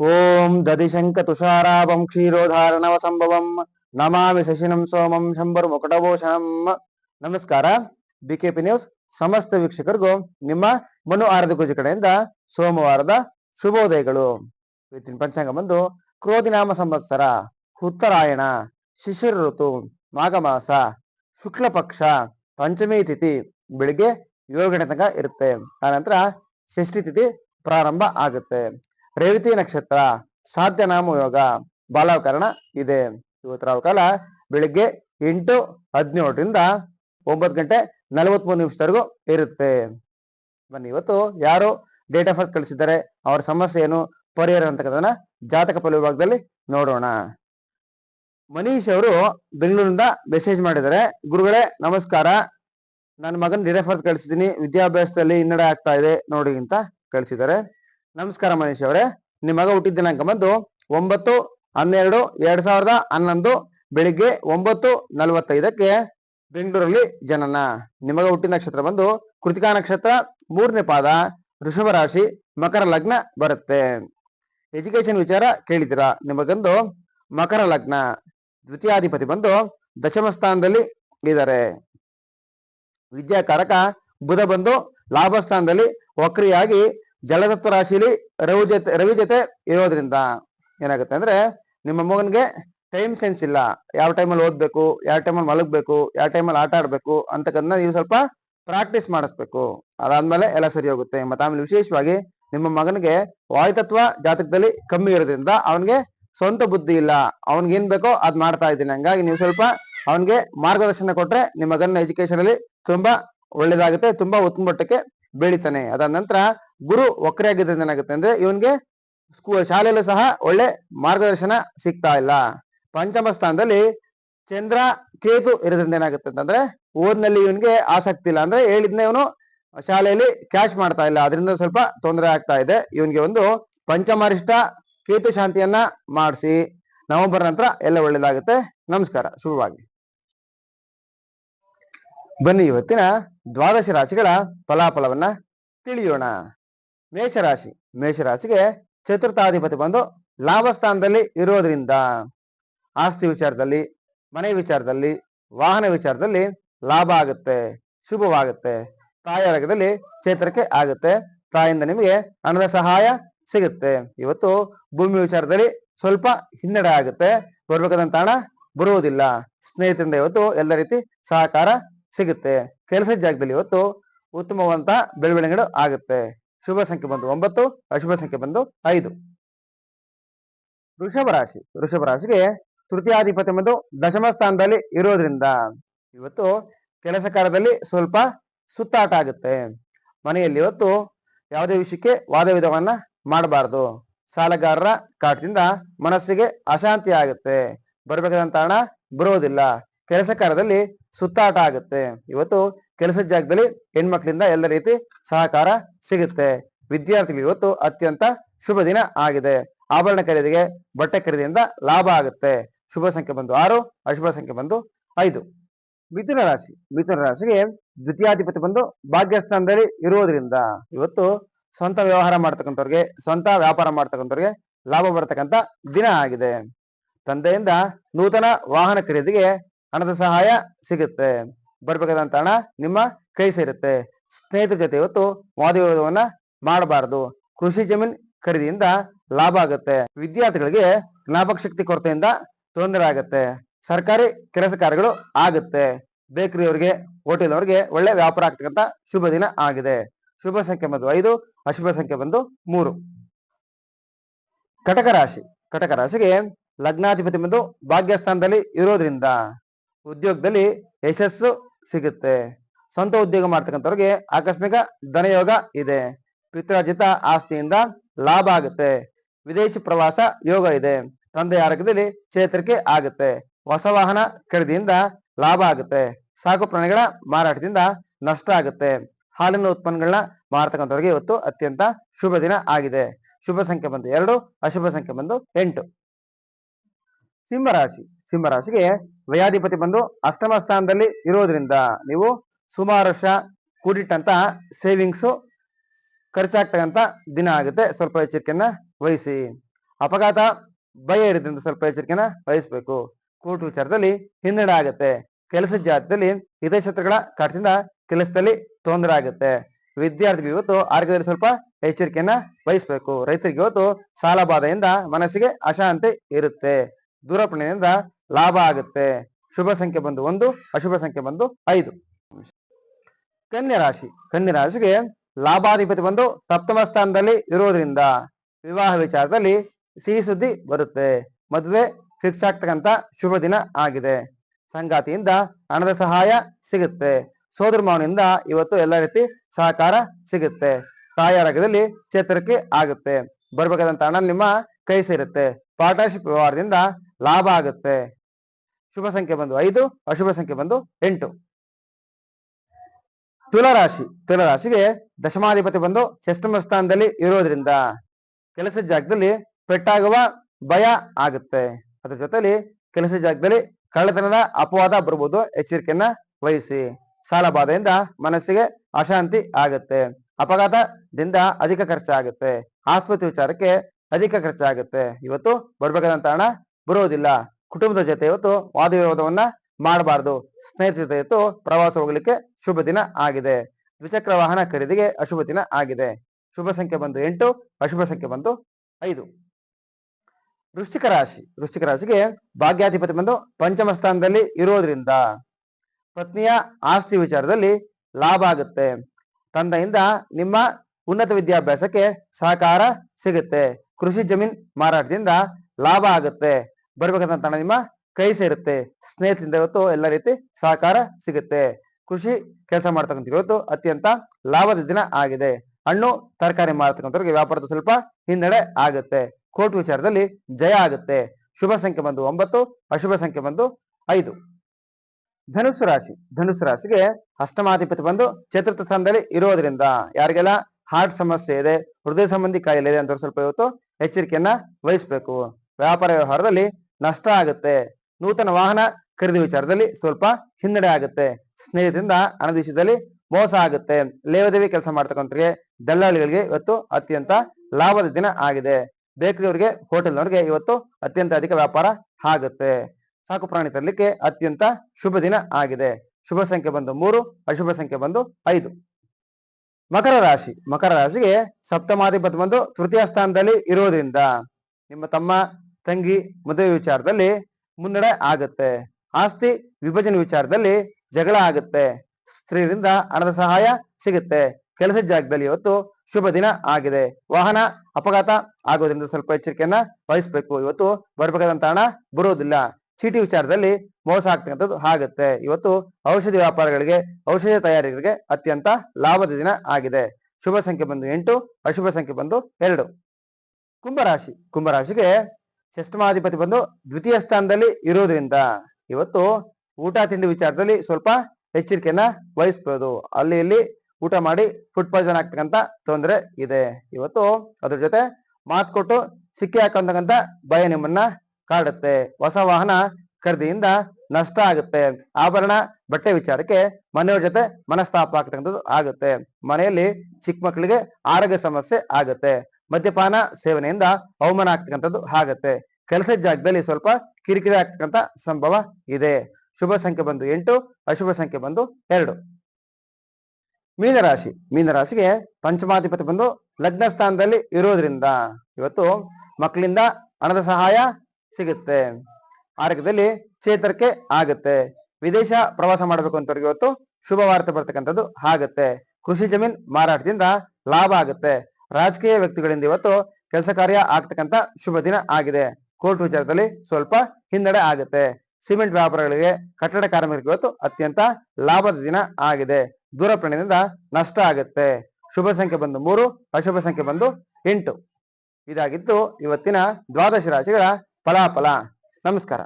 ಓಂ ದಧಿಶಂಕ ತುಷಾರಾಭಂ ಕ್ಷೀರೋಧಾರಣವ ಸಂಭವಂ ನಮಾಮಿ ಶಶಿನಂ ಸೋಮಂ ಶಂಬರ್ ಮುಕಟಭೂಷಣಂ ನಮಸ್ಕಾರ BKP news ಸಮಸ್ತ ವೀಕ್ಷಕರಿಗೂ ನಿಮ್ಮ ಮನು ಆರದ ಗುಜಿ ಕಡೆಯಿಂದ ಸೋಮವಾರದ ಶುಭೋದಯಗಳು. ಇವತ್ತಿನ ಪಂಚಾಂಗ ಬಂದು ಕ್ರೋಧಿನಾಮ ಸಂವತ್ಸರ, ಉತ್ತರಾಯಣ, ಶಿಶಿರ ಋತು ಮಾಘ ಮಾಸ ಶುಕ್ಲ ಪಕ್ಷ ಪಂಚಮಿ ತಿಥಿ, ಬೆಳಿಗ್ಗೆ ಏಳು ಗಂಟೆ ತನಕ ಇರುತ್ತೆ. ಆನಂತರ ಷಷ್ಠಿ ತಿಥಿ ಪ್ರಾರಂಭ ಆಗುತ್ತೆ. ರೇವತಿ ನಕ್ಷತ್ರ ಸಾಧ್ಯ ನಾಮ ಯೋಗ ಬಾಲಾವಕರಣ ಇದೆ. ಇವತ್ತು ಕಾಲ ಬೆಳಿಗ್ಗೆ ಎಂಟು ಹದಿನೇಳರಿಂದ ಒಂಬತ್ತು ಗಂಟೆ ನಲವತ್ಮೂರು ನಿಮಿಷದವರೆಗೂ ಇರುತ್ತೆ. ಬನ್ನಿ, ಇವತ್ತು ಯಾರು ಡೇಟ್ ಆಫ್ ಬರ್ತ್ ಕಳಿಸಿದ್ದಾರೆ, ಅವರ ಸಮಸ್ಯೆ ಏನು, ಪರಿಹಾರ ಕದನ ಜಾತಕ ಫಲ ವಿಭಾಗದಲ್ಲಿ ನೋಡೋಣ. ಮನೀಶ್ ಅವರು ಬೆಂಗಳೂರಿಂದ ಮೆಸೇಜ್ ಮಾಡಿದ್ದಾರೆ. ಗುರುಗಳೇ, ನಮಸ್ಕಾರ. ನನ್ನ ಮಗನ ಡೇಟ್ ಆಫ್ ಬರ್ತ್ ಕಳಿಸಿದ್ದೀನಿ, ವಿದ್ಯಾಭ್ಯಾಸದಲ್ಲಿ ಹಿನ್ನಡೆ ಆಗ್ತಾ ಇದೆ, ನೋಡಿ ಅಂತ ಕಳಿಸಿದ್ದಾರೆ. ನಮಸ್ಕಾರ ಮನೀಶ್ ಅವರೇ. ನಿಮ್ಮ ಮಗ ಹುಟ್ಟಿದ ದಿನಾಂಕ ಬಂದು ಒಂಬತ್ತು, ಹನ್ನೆರಡು, ಎರಡ್ ಸಾವಿರದ ಹನ್ನೊಂದು, ಬೆಳಿಗ್ಗೆ ಒಂಬತ್ತು ನಲವತ್ತೈದಕ್ಕೆ ಬೆಂಗಳೂರಲ್ಲಿ ಜನನ. ನಿಮಗ ಹುಟ್ಟಿದ ನಕ್ಷತ್ರ ಬಂದು ಕೃತಿಕಾ ನಕ್ಷತ್ರ ಮೂರನೇ ಪಾದ, ವೃಷಭ ರಾಶಿ, ಮಕರ ಲಗ್ನ ಬರುತ್ತೆ. ಎಜುಕೇಶನ್ ವಿಚಾರ ಕೇಳಿದ್ದೀರಾ? ನಿಮಗೊಂದು ಮಕರ ಲಗ್ನ. ದ್ವಿತೀಯಾಧಿಪತಿ ಬಂದು ದಶಮ ಸ್ಥಾನದಲ್ಲಿ ಇದ್ದಾರೆ ವಿದ್ಯಾಕಾರಕ ಬುಧ ಬಂದು ಲಾಭ ಸ್ಥಾನದಲ್ಲಿ ವಕ್ರಿಯಾಗಿ ಜಲತತ್ವ ರಾಶಿಲಿ ರವಿ ಜೊತೆ ರವಿ ಜೊತೆ ಇರೋದ್ರಿಂದ ಏನಾಗುತ್ತೆ ಅಂದ್ರೆ ನಿಮ್ಮ ಮಗನಿಗೆ ಟೈಮ್ ಸೆನ್ಸ್ ಇಲ್ಲ. ಯಾವ ಟೈಮಲ್ಲಿ ಓದ್ಬೇಕು, ಯಾವ ಟೈಮಲ್ಲಿ ಮಲಗಬೇಕು, ಯಾವ ಟೈಮಲ್ಲಿ ಆಟ ಆಡ್ಬೇಕು ಅಂತಕ್ಕಂಥ ನೀವು ಸ್ವಲ್ಪ ಪ್ರಾಕ್ಟೀಸ್ ಮಾಡಿಸ್ಬೇಕು. ಅದಾದ್ಮೇಲೆ ಎಲ್ಲ ಸರಿ ಹೋಗುತ್ತೆ. ಮತ್ತೆ ಆಮೇಲೆ ವಿಶೇಷವಾಗಿ ನಿಮ್ಮ ಮಗನಿಗೆ ವಾಯುತತ್ವ ಜಾತಕದಲ್ಲಿ ಕಮ್ಮಿ ಇರೋದ್ರಿಂದ ಅವನಿಗೆ ಸ್ವಂತ ಬುದ್ಧಿ ಇಲ್ಲ. ಅವನ್ಗೆ ಏನ್ ಬೇಕೋ ಅದ್ ಮಾಡ್ತಾ ಇದ್ದೀನಿ. ಹಂಗಾಗಿ ನೀವು ಸ್ವಲ್ಪ ಅವನಿಗೆ ಮಾರ್ಗದರ್ಶನ ಕೊಟ್ರೆ ನಿಮ್ಮ ಮಗನ ಎಜುಕೇಶನ್ ಅಲ್ಲಿ ತುಂಬಾ ಒಳ್ಳೇದಾಗುತ್ತೆ, ತುಂಬಾ ಉತ್ತಮ ಮಟ್ಟಕ್ಕೆ ಬೆಳಿತಾನೆ. ಅದಾದ ನಂತರ ಗುರು ವಕ್ರಿಯಾಗಿದ್ದರಿಂದ ಏನಾಗುತ್ತೆ ಅಂದ್ರೆ ಇವನ್ಗೆ ಸ್ಕೂ, ಶಾಲೆಯಲ್ಲೂ ಸಹ ಒಳ್ಳೆ ಮಾರ್ಗದರ್ಶನ ಸಿಗ್ತಾ ಇಲ್ಲ. ಪಂಚಮ ಸ್ಥಾನದಲ್ಲಿ ಚಂದ್ರ ಕೇತು ಇರೋದ್ರಿಂದ ಏನಾಗುತ್ತೆ ಅಂತಂದ್ರೆ ಓದ್ನಲ್ಲಿ ಇವನ್ಗೆ ಆಸಕ್ತಿ ಇಲ್ಲ ಅಂದ್ರೆ ಹೇಳಿದ್ನೇ ಇವನು ಶಾಲೆಯಲ್ಲಿ ಕ್ಯಾಶ್ ಮಾಡ್ತಾ ಇಲ್ಲ. ಅದರಿಂದ ಸ್ವಲ್ಪ ತೊಂದರೆ ಆಗ್ತಾ ಇದೆ. ಇವನ್ಗೆ ಒಂದು ಪಂಚಮರಿಷ್ಟ ಕೇತು ಶಾಂತಿಯನ್ನ ಮಾಡಿಸಿ. ನವೆಂಬರ್ ನಂತರ ಎಲ್ಲ ಒಳ್ಳೇದಾಗುತ್ತೆ. ನಮಸ್ಕಾರ. ಶುಭವಾಗಿ ಬನ್ನಿ ಇವತ್ತಿನ ದ್ವಾದಶ ರಾಶಿಗಳ ಫಲಾಫಲವನ್ನ ತಿಳಿಯೋಣ. ಮೇಷರಾಶಿ. ಮೇಷರಾಶಿಗೆ ಚತುರ್ಥಾಧಿಪತಿ ಬಂದು ಲಾಭ ಸ್ಥಾನದಲ್ಲಿ ಇರೋದ್ರಿಂದ ಆಸ್ತಿ ವಿಚಾರದಲ್ಲಿ, ಮನೆ ವಿಚಾರದಲ್ಲಿ, ವಾಹನ ವಿಚಾರದಲ್ಲಿ ಲಾಭ ಆಗುತ್ತೆ, ಶುಭವಾಗುತ್ತೆ. ತಾಯಾರಗದಲ್ಲಿ ಚೇತರಿಕೆ ಆಗುತ್ತೆ. ತಾಯಿಂದ ನಿಮಗೆ ಹಣದ ಸಹಾಯ ಸಿಗುತ್ತೆ. ಇವತ್ತು ಭೂಮಿ ವಿಚಾರದಲ್ಲಿ ಸ್ವಲ್ಪ ಹಿನ್ನಡೆ ಆಗುತ್ತೆ. ಬರ್ಬೇಕಾದಂತ ಹಣ ಬರುವುದಿಲ್ಲ. ಸ್ನೇಹಿತರಿಂದ ಇವತ್ತು ಎಲ್ಲ ರೀತಿ ಸಹಕಾರ ಸಿಗುತ್ತೆ. ಕೆಲಸದ ಜಾಗದಲ್ಲಿ ಇವತ್ತು ಉತ್ತಮವಂತ ಬೆಳವಣಿಗೆಗಳು ಆಗುತ್ತೆ. ಶುಭ ಸಂಖ್ಯೆ ಬಂದು ಒಂಬತ್ತು, ಅಶುಭ ಸಂಖ್ಯೆ ಬಂದು ಐದು. ವೃಷಭ ರಾಶಿ, ವೃಷಭ ರಾಶಿಗೆ ತೃತೀಯಾಧಿಪತಿ ಬಂದು ದಶಮ ಸ್ಥಾನದಲ್ಲಿ ಇರೋದ್ರಿಂದ ಇವತ್ತು ಕೆಲಸ ಕಾರ್ಯದಲ್ಲಿ ಸ್ವಲ್ಪ ಸುತ್ತಾಟ ಆಗುತ್ತೆ. ಮನೆಯಲ್ಲಿ ಇವತ್ತು ಯಾವುದೇ ವಿಷಯಕ್ಕೆ ವಾದ ವಿಧವನ್ನ ಮಾಡಬಾರದು. ಸಾಲಗಾರರ ಕಾಟದಿಂದ ಮನಸ್ಸಿಗೆ ಅಶಾಂತಿ ಆಗುತ್ತೆ. ಬರಬೇಕಾದಂತ ಹಣ ಬರೋದಿಲ್ಲ. ಕೆಲಸ ಕಾರ್ಯದಲ್ಲಿ ಸುತ್ತಾಟ ಆಗುತ್ತೆ. ಇವತ್ತು ಕೆಲಸದ ಜಾಗದಲ್ಲಿ ಹೆಣ್ಮಕ್ಳಿಂದ ಎಲ್ಲ ರೀತಿ ಸಹಕಾರ ಸಿಗುತ್ತೆ. ವಿದ್ಯಾರ್ಥಿಗಳು ಇವತ್ತು ಅತ್ಯಂತ ಶುಭ ದಿನ ಆಗಿದೆ. ಆಭರಣ ಖರೀದಿಗೆ ಬಟ್ಟೆ ಖರೀದಿಯಿಂದ ಲಾಭ ಆಗುತ್ತೆ. ಶುಭ ಸಂಖ್ಯೆ ಬಂದು ಆರು, ಅಶುಭ ಸಂಖ್ಯೆ ಬಂದು ಐದು. ಮಿಥುನ ರಾಶಿ, ಮಿಥುನ ರಾಶಿಗೆ ದ್ವಿತೀಯಾಧಿಪತಿ ಬಂದು ಭಾಗ್ಯಸ್ಥಾನದಲ್ಲಿ ಇರುವುದರಿಂದ ಇವತ್ತು ಸ್ವಂತ ವ್ಯವಹಾರ ಮಾಡ್ತಕ್ಕಂಥವ್ರಿಗೆ, ಸ್ವಂತ ವ್ಯಾಪಾರ ಮಾಡ್ತಕ್ಕಂಥವ್ರಿಗೆ ಲಾಭ ಬರ್ತಕ್ಕಂಥ ದಿನ ಆಗಿದೆ. ತಂದೆಯಿಂದ ನೂತನ ವಾಹನ ಖರೀದಿಗೆ ಹಣದ ಸಹಾಯ ಸಿಗುತ್ತೆ. ಬರ್ಬೇಕಾದಂತ ಹಣ ನಿಮ್ಮ ಕೈ ಸೇರುತ್ತೆ. ಸ್ನೇಹಿತರ ಜೊತೆ ಇವತ್ತು ವಾದವಿವಾದವನ್ನ ಮಾಡಬಾರದು. ಕೃಷಿ ಜಮೀನ್ ಖರೀದಿಯಿಂದ ಲಾಭ ಆಗುತ್ತೆ. ವಿದ್ಯಾರ್ಥಿಗಳಿಗೆ ಜ್ಞಾಪಕ ಶಕ್ತಿ ಕೊರತೆಯಿಂದ ತೊಂದರೆ ಆಗುತ್ತೆ. ಸರ್ಕಾರಿ ಕೆಲಸ ಕಾರ್ಯಗಳು ಆಗುತ್ತೆ. ಬೇಕರಿ ಅವರಿಗೆ ಹೋಟೆಲ್ ಅವರಿಗೆ ಒಳ್ಳೆ ವ್ಯಾಪಾರ ಆಗ್ತಕ್ಕಂತ ಶುಭ ದಿನ ಆಗಿದೆ. ಶುಭ ಸಂಖ್ಯೆ ಬಂದು ಐದು, ಅಶುಭ ಸಂಖ್ಯೆ ಬಂದು ಮೂರು. ಕಟಕ ರಾಶಿ. ಕಟಕ ರಾಶಿಗೆ ಲಗ್ನಾಧಿಪತಿ ಬಂದು ಭಾಗ್ಯಸ್ಥಾನದಲ್ಲಿ ಇರೋದ್ರಿಂದ ಉದ್ಯೋಗದಲ್ಲಿ ಯಶಸ್ಸು ಸಿಗುತ್ತೆ. ಸ್ವಂತ ಉದ್ಯೋಗ ಮಾಡ್ತಕ್ಕಂಥವ್ರಿಗೆ ಆಕಸ್ಮಿಕ ಧನಯೋಗ ಇದೆ. ಪಿತ್ರಾರ್ಜಿತ ಆಸ್ತಿಯಿಂದ ಲಾಭ ಆಗುತ್ತೆ. ವಿದೇಶಿ ಪ್ರವಾಸ ಯೋಗ ಇದೆ. ತಂದೆ ಆರೋಗ್ಯದಲ್ಲಿ ಚೇತರಿಕೆ ಆಗುತ್ತೆ. ಹೊಸ ವಾಹನ ಖರೀದಿಯಿಂದ ಲಾಭ ಆಗುತ್ತೆ. ಸಾಕು ಪ್ರಾಣಿಗಳ ಮಾರಾಟದಿಂದ ನಷ್ಟ ಆಗುತ್ತೆ. ಹಾಲಿನ ಉತ್ಪನ್ನಗಳನ್ನ ಮಾರತಕ್ಕಂಥವ್ರಿಗೆ ಇವತ್ತು ಅತ್ಯಂತ ಶುಭ ದಿನ ಆಗಿದೆ. ಶುಭ ಸಂಖ್ಯೆ ಬಂದು ಎರಡು, ಅಶುಭ ಸಂಖ್ಯೆ ಬಂದು ಎಂಟು. ಸಿಂಹರಾಶಿ. ಸಿಂಹರಾಶಿಗೆ ವ್ಯಾಧಿಪತಿ ಬಂದು ಅಷ್ಟಮ ಸ್ಥಾನದಲ್ಲಿ ಇರೋದ್ರಿಂದ ನೀವು ಸುಮಾರು ವರ್ಷ ಕೂಡಿಟ್ಟಂತ ಸೇವಿಂಗ್ಸು ಖರ್ಚಾಗ್ತಕ್ಕಂಥ ದಿನ ಆಗುತ್ತೆ. ಸ್ವಲ್ಪ ಎಚ್ಚರಿಕೆಯನ್ನ ವಹಿಸಿ. ಅಪಘಾತ ಭಯ ಇರೋದ್ರಿಂದ ಸ್ವಲ್ಪ ಎಚ್ಚರಿಕೆನ ವಹಿಸಬೇಕು. ಕೋರ್ಟ್ ವಿಚಾರದಲ್ಲಿ ಹಿನ್ನಡೆ ಆಗುತ್ತೆ. ಕೆಲಸ ಜಾತಿಯಲ್ಲಿ ಇದೇ ಹಿತಶತ್ರುಗಳ ಕಾಟದಿಂದ ಕೆಲಸದಲ್ಲಿ ತೊಂದರೆ ಆಗುತ್ತೆ. ವಿದ್ಯಾರ್ಥಿಗಳು ಇವತ್ತು ಆರೋಗ್ಯದಲ್ಲಿ ಸ್ವಲ್ಪ ಎಚ್ಚರಿಕೆಯನ್ನ ವಹಿಸಬೇಕು. ರೈತರಿಗೆ ಇವತ್ತು ಸಾಲ ಬಾಧೆಯಿಂದ ಮನಸ್ಸಿಗೆ ಅಶಾಂತಿ ಇರುತ್ತೆ. ದೂರಪಣೆಯಿಂದ ಲಾಭ ಆಗುತ್ತೆ, ಶುಭ ಸಂಖ್ಯೆ ಬಂದು ಒಂದು, ಅಶುಭ ಸಂಖ್ಯೆ ಬಂದು ಐದು. ಕನ್ಯಾ ರಾಶಿ, ಕನ್ಯಾ ರಾಶಿಗೆ ಲಾಭಾಧಿಪತಿ ಬಂದು ಸಪ್ತಮ ಸ್ಥಾನದಲ್ಲಿ ಇರೋದ್ರಿಂದ ವಿವಾಹ ವಿಚಾರದಲ್ಲಿ ಸಿಹಿ ಸುದ್ದಿ ಬರುತ್ತೆ. ಮದುವೆ ಫಿಕ್ಸ್ ಆಗ್ತಕ್ಕಂತ ಶುಭ ದಿನ ಆಗಿದೆ. ಸಂಗಾತಿಯಿಂದ ಹಣದ ಸಹಾಯ ಸಿಗುತ್ತೆ. ಸೋದರ ಮಾವನಿಂದ ಇವತ್ತು ಎಲ್ಲ ರೀತಿ ಸಹಕಾರ ಸಿಗುತ್ತೆ. ತಾಯಾರೋಗ್ಯದಲ್ಲಿ ಚೇತರಿಕೆ ಆಗುತ್ತೆ. ಬರ್ಬೇಕಾದಂತ ಹಣ ನಿಮ್ಮ ಕೈ ಸೇರುತ್ತೆ. ಪಾರ್ಟ್ನರ್ಶಿಪ್ ವ್ಯವಹಾರದಿಂದ ಲಾಭ ಆಗುತ್ತೆ. ಶುಭ ಸಂಖ್ಯೆ ಬಂದು ಐದು, ಅಶುಭ ಸಂಖ್ಯೆ ಬಂದು ಎಂಟು. ತುಲರಾಶಿ ತುಲರಾಶಿಗೆ ದಶಮಾಧಿಪತಿ ಬಂದು ಷಷ್ಟಮ ಸ್ಥಾನದಲ್ಲಿ ಇರೋದ್ರಿಂದ ಕೆಲಸ ಜಾಗದಲ್ಲಿ ಪೆಟ್ಟಾಗುವ ಭಯ ಆಗುತ್ತೆ. ಅದ್ರ ಜೊತೆಲಿ ಕೆಲಸ ಜಾಗದಲ್ಲಿ ಕಳ್ಳತನದ ಅಪವಾದ ಬರ್ಬೋದು. ಎಚ್ಚರಿಕೆಯನ್ನ ವಹಿಸಿ. ಸಾಲ ಬಾಧೆಯಿಂದ ಮನಸ್ಸಿಗೆ ಅಶಾಂತಿ ಆಗುತ್ತೆ. ಅಪಘಾತದಿಂದ ಅಧಿಕ ಖರ್ಚಾಗುತ್ತೆ. ಆಸ್ಪತ್ರೆ ವಿಚಾರಕ್ಕೆ ಅಧಿಕ ಖರ್ಚಾಗುತ್ತೆ. ಇವತ್ತು ಬರ್ಬೇಕಾದಂತ ಹಣ ಬರೋದಿಲ್ಲ. ಕುಟುಂಬದ ಜೊತೆ ಇವತ್ತು ವಾದ ವಿವಾದವನ್ನ ಮಾಡಬಾರ್ದು. ಸ್ನೇಹಿತರ ಜೊತೆ ಇವತ್ತು ಪ್ರವಾಸ ಹೋಗ್ಲಿಕ್ಕೆ ಶುಭ ದಿನ ಆಗಿದೆ. ದ್ವಿಚಕ್ರ ವಾಹನ ಖರೀದಿಗೆ ಅಶುಭ ದಿನ ಆಗಿದೆ. ಶುಭ ಸಂಖ್ಯೆ ಬಂದು ಎಂಟು, ಅಶುಭ ಸಂಖ್ಯೆ ಬಂದು ಐದು. ವೃಶ್ಚಿಕ ರಾಶಿ. ವೃಶ್ಚಿಕ ರಾಶಿಗೆ ಭಾಗ್ಯಾಧಿಪತಿ ಬಂದು ಪಂಚಮ ಸ್ಥಾನದಲ್ಲಿ ಇರೋದ್ರಿಂದ ಪತ್ನಿಯ ಆಸ್ತಿ ವಿಚಾರದಲ್ಲಿ ಲಾಭ ಆಗುತ್ತೆ. ತಂದೆಯಿಂದ ನಿಮ್ಮ ಉನ್ನತ ವಿದ್ಯಾಭ್ಯಾಸಕ್ಕೆ ಸಹಕಾರ ಸಿಗುತ್ತೆ. ಕೃಷಿ ಜಮೀನ್ ಮಾರಾಟದಿಂದ ಲಾಭ ಆಗುತ್ತೆ. ಬರ್ಬೇಕಾದಂತ ತಾಣ ನಿಮ್ಮ ಕೈ ಸೇರುತ್ತೆ. ಸ್ನೇಹಿತರಿಂದ ಇವತ್ತು ಎಲ್ಲ ರೀತಿ ಸಹಕಾರ ಸಿಗುತ್ತೆ. ಕೃಷಿ ಕೆಲಸ ಮಾಡ್ತಕ್ಕಂಥ ಇವತ್ತು ಅತ್ಯಂತ ಲಾಭದ ದಿನ ಆಗಿದೆ. ಹಣ್ಣು ತರಕಾರಿ ಮಾರತಕ್ಕಂಥವ್ರಿಗೆ ವ್ಯಾಪಾರದ ಸ್ವಲ್ಪ ಹಿನ್ನಡೆ ಆಗುತ್ತೆ. ಕೋರ್ಟ್ ವಿಚಾರದಲ್ಲಿ ಜಯ ಆಗುತ್ತೆ. ಶುಭ ಸಂಖ್ಯೆ ಬಂದು ಒಂಬತ್ತು, ಅಶುಭ ಸಂಖ್ಯೆ ಬಂದು ಐದು. ಧನುಸು ರಾಶಿ. ಧನುಸು ರಾಶಿಗೆ ಅಷ್ಟಮಾಧಿಪತಿ ಬಂದು ಚತುರ್ಥ ಸ್ಥಾನದಲ್ಲಿ ಇರೋದ್ರಿಂದ ಯಾರಿಗೆಲ್ಲ ಹಾರ್ಟ್ ಸಮಸ್ಯೆ ಇದೆ, ಹೃದಯ ಸಂಬಂಧಿ ಕಾಯಿಲೆ ಇದೆ ಅಂತ ಸ್ವಲ್ಪ ಇವತ್ತು ಎಚ್ಚರಿಕೆಯನ್ನ ವಹಿಸಬೇಕು. ವ್ಯಾಪಾರ ವ್ಯವಹಾರದಲ್ಲಿ ನಷ್ಟ ಆಗುತ್ತೆ. ನೂತನ ವಾಹನ ಖರೀದಿ ವಿಚಾರದಲ್ಲಿ ಸ್ವಲ್ಪ ಹಿನ್ನಡೆ ಆಗುತ್ತೆ. ಸ್ನೇಹಿತರಿಂದ ಅನದೇಶದಲ್ಲಿ ಮೋಸ ಆಗುತ್ತೆ. ಲೇವದೇವಿ ಕೆಲಸ ಮಾಡ್ತಕ್ಕಂಥವ್ರಿಗೆ, ದಲ್ಲಾಳಿಗಳಿಗೆ ಇವತ್ತು ಅತ್ಯಂತ ಲಾಭದ ದಿನ ಆಗಿದೆ. ಬೇಕರಿಯವರಿಗೆ, ಹೋಟೆಲ್ನವರಿಗೆ ಇವತ್ತು ಅತ್ಯಂತ ಅಧಿಕ ವ್ಯಾಪಾರ ಆಗುತ್ತೆ. ಸಾಕು ಪ್ರಾಣಿ ತರಲಿಕ್ಕೆ ಅತ್ಯಂತ ಶುಭ ದಿನ ಆಗಿದೆ. ಶುಭ ಸಂಖ್ಯೆ ಬಂದು ಮೂರು, ಅಶುಭ ಸಂಖ್ಯೆ ಬಂದು ಐದು. ಮಕರ ರಾಶಿ. ಮಕರ ರಾಶಿಗೆ ಸಪ್ತಮಾಧಿಪತಿ ಬಂದು ತೃತೀಯ ಸ್ಥಾನದಲ್ಲಿ ಇರೋದ್ರಿಂದ ನಿಮ್ಮ ತಮ್ಮ ತಂಗಿ ಮದುವೆ ವಿಚಾರದಲ್ಲಿ ಮುನ್ನಡೆ ಆಗುತ್ತೆ. ಆಸ್ತಿ ವಿಭಜನೆ ವಿಚಾರದಲ್ಲಿ ಜಗಳ ಆಗುತ್ತೆ. ಸ್ತ್ರೀಯರಿಂದ ಹಣದ ಸಹಾಯ ಸಿಗುತ್ತೆ. ಕೆಲಸ ಜಾಗದಲ್ಲಿ ಇವತ್ತು ಶುಭ ದಿನ ಆಗಿದೆ. ವಾಹನ ಅಪಘಾತ ಆಗೋದ್ರಿಂದ ಸ್ವಲ್ಪ ಎಚ್ಚರಿಕೆಯನ್ನ ವಹಿಸ್ಬೇಕು. ಇವತ್ತು ಬರ್ಬೇಕಾದಂತ ಹಣ ಬರೋದಿಲ್ಲ. ಚೀಟಿ ವಿಚಾರದಲ್ಲಿ ಮೋಸ ಆಗ್ತಕ್ಕಂಥದ್ದು ಆಗುತ್ತೆ. ಇವತ್ತು ಔಷಧಿ ವ್ಯಾಪಾರಗಳಿಗೆ, ಔಷಧಿ ತಯಾರಿಗಳಿಗೆ ಅತ್ಯಂತ ಲಾಭದ ದಿನ ಆಗಿದೆ. ಶುಭ ಸಂಖ್ಯೆ ಬಂದು ಎಂಟು, ಅಶುಭ ಸಂಖ್ಯೆ ಬಂದು ಎರಡು. ಕುಂಭರಾಶಿ ಕುಂಭರಾಶಿಗೆ ಷಷ್ಟಮಾಧಿಪತಿ ಬಂದು ದ್ವಿತೀಯ ಸ್ಥಾನದಲ್ಲಿ ಇರೋದ್ರಿಂದ ಇವತ್ತು ಊಟ ತಿಂಡಿ ವಿಚಾರದಲ್ಲಿ ಸ್ವಲ್ಪ ಎಚ್ಚರಿಕೆಯನ್ನ ವಹಿಸ್ಬೋದು. ಅಲ್ಲಿ ಇಲ್ಲಿ ಊಟ ಮಾಡಿ ಫುಡ್ ಪಾಯ್ಸನ್ ಆಗ್ತಕ್ಕಂತ ತೊಂದರೆ ಇದೆ. ಇವತ್ತು ಅದ್ರ ಜೊತೆ ಮಾತು ಕೊಟ್ಟು ಸಿಕ್ಕಿ ಹಾಕೊಂಡಂತ ಭಯ ನಿಮ್ಮನ್ನ ಕಾಡುತ್ತೆ. ಹೊಸ ವಾಹನ ಖರೀದಿಯಿಂದ ನಷ್ಟ ಆಗುತ್ತೆ. ಆಭರಣ, ಬಟ್ಟೆ ವಿಚಾರಕ್ಕೆ ಮನೆಯವ್ರ ಜೊತೆ ಮನಸ್ತಾಪ ಆಗ್ತಕ್ಕಂಥದ್ದು ಆಗುತ್ತೆ. ಮನೆಯಲ್ಲಿ ಚಿಕ್ಕ ಮಕ್ಕಳಿಗೆ ಆರೋಗ್ಯ ಸಮಸ್ಯೆ ಆಗುತ್ತೆ. ಮದ್ಯಪಾನ ಸೇವನೆಯಿಂದ ಅವಮಾನ ಆಗ್ತಕ್ಕಂಥದ್ದು ಆಗತ್ತೆ. ಕೆಲಸ ಜಾಗದಲ್ಲಿ ಸ್ವಲ್ಪ ಕಿರಿಕಿರಿ ಆಗ್ತಕ್ಕಂಥ ಸಂಭವ ಇದೆ. ಶುಭ ಸಂಖ್ಯೆ ಬಂದು ಎಂಟು, ಅಶುಭ ಸಂಖ್ಯೆ ಬಂದು ಎರಡು. ಮೀನರಾಶಿ ಮೀನರಾಶಿಗೆ ಪಂಚಮಾಧಿಪತಿ ಬಂದು ಲಗ್ನ ಸ್ಥಾನದಲ್ಲಿ ಇರೋದ್ರಿಂದ ಇವತ್ತು ಮಕ್ಕಳಿಂದ ಹಣದ ಸಹಾಯ ಸಿಗುತ್ತೆ. ಆರೋಗ್ಯದಲ್ಲಿ ಚೇತರಿಕೆ ಆಗುತ್ತೆ. ವಿದೇಶ ಪ್ರವಾಸ ಮಾಡಬೇಕು ಅಂತವ್ರಿಗೆ ಇವತ್ತು ಶುಭ ವಾರ್ತೆ ಬರ್ತಕ್ಕಂಥದ್ದು ಆಗುತ್ತೆ. ಕೃಷಿ ಜಮೀನ್ ಮಾರಾಟದಿಂದ ಲಾಭ ಆಗುತ್ತೆ. ರಾಜಕೀಯ ವ್ಯಕ್ತಿಗಳಿಂದ ಇವತ್ತು ಕೆಲಸ ಕಾರ್ಯ ಆಗ್ತಕ್ಕಂತ ಶುಭ ದಿನ ಆಗಿದೆ. ಕೋರ್ಟ್ ವಿಚಾರದಲ್ಲಿ ಸ್ವಲ್ಪ ಹಿನ್ನಡೆ ಆಗುತ್ತೆ. ಸಿಮೆಂಟ್ ವ್ಯಾಪಾರಗಳಿಗೆ ಕಟ್ಟಡ ಕಾರ್ಮಿಕರಿಗೆ ಇವತ್ತು ಅತ್ಯಂತ ಲಾಭದ ದಿನ ಆಗಿದೆ. ದೂರ ನಷ್ಟ ಆಗುತ್ತೆ. ಶುಭ ಸಂಖ್ಯೆ ಬಂದು ಮೂರು, ಅಶುಭ ಸಂಖ್ಯೆ ಬಂದು ಎಂಟು. ಇದಾಗಿತ್ತು ಇವತ್ತಿನ ದ್ವಾದಶ ರಾಶಿಗಳ ಫಲಾಫಲ. ನಮಸ್ಕಾರ.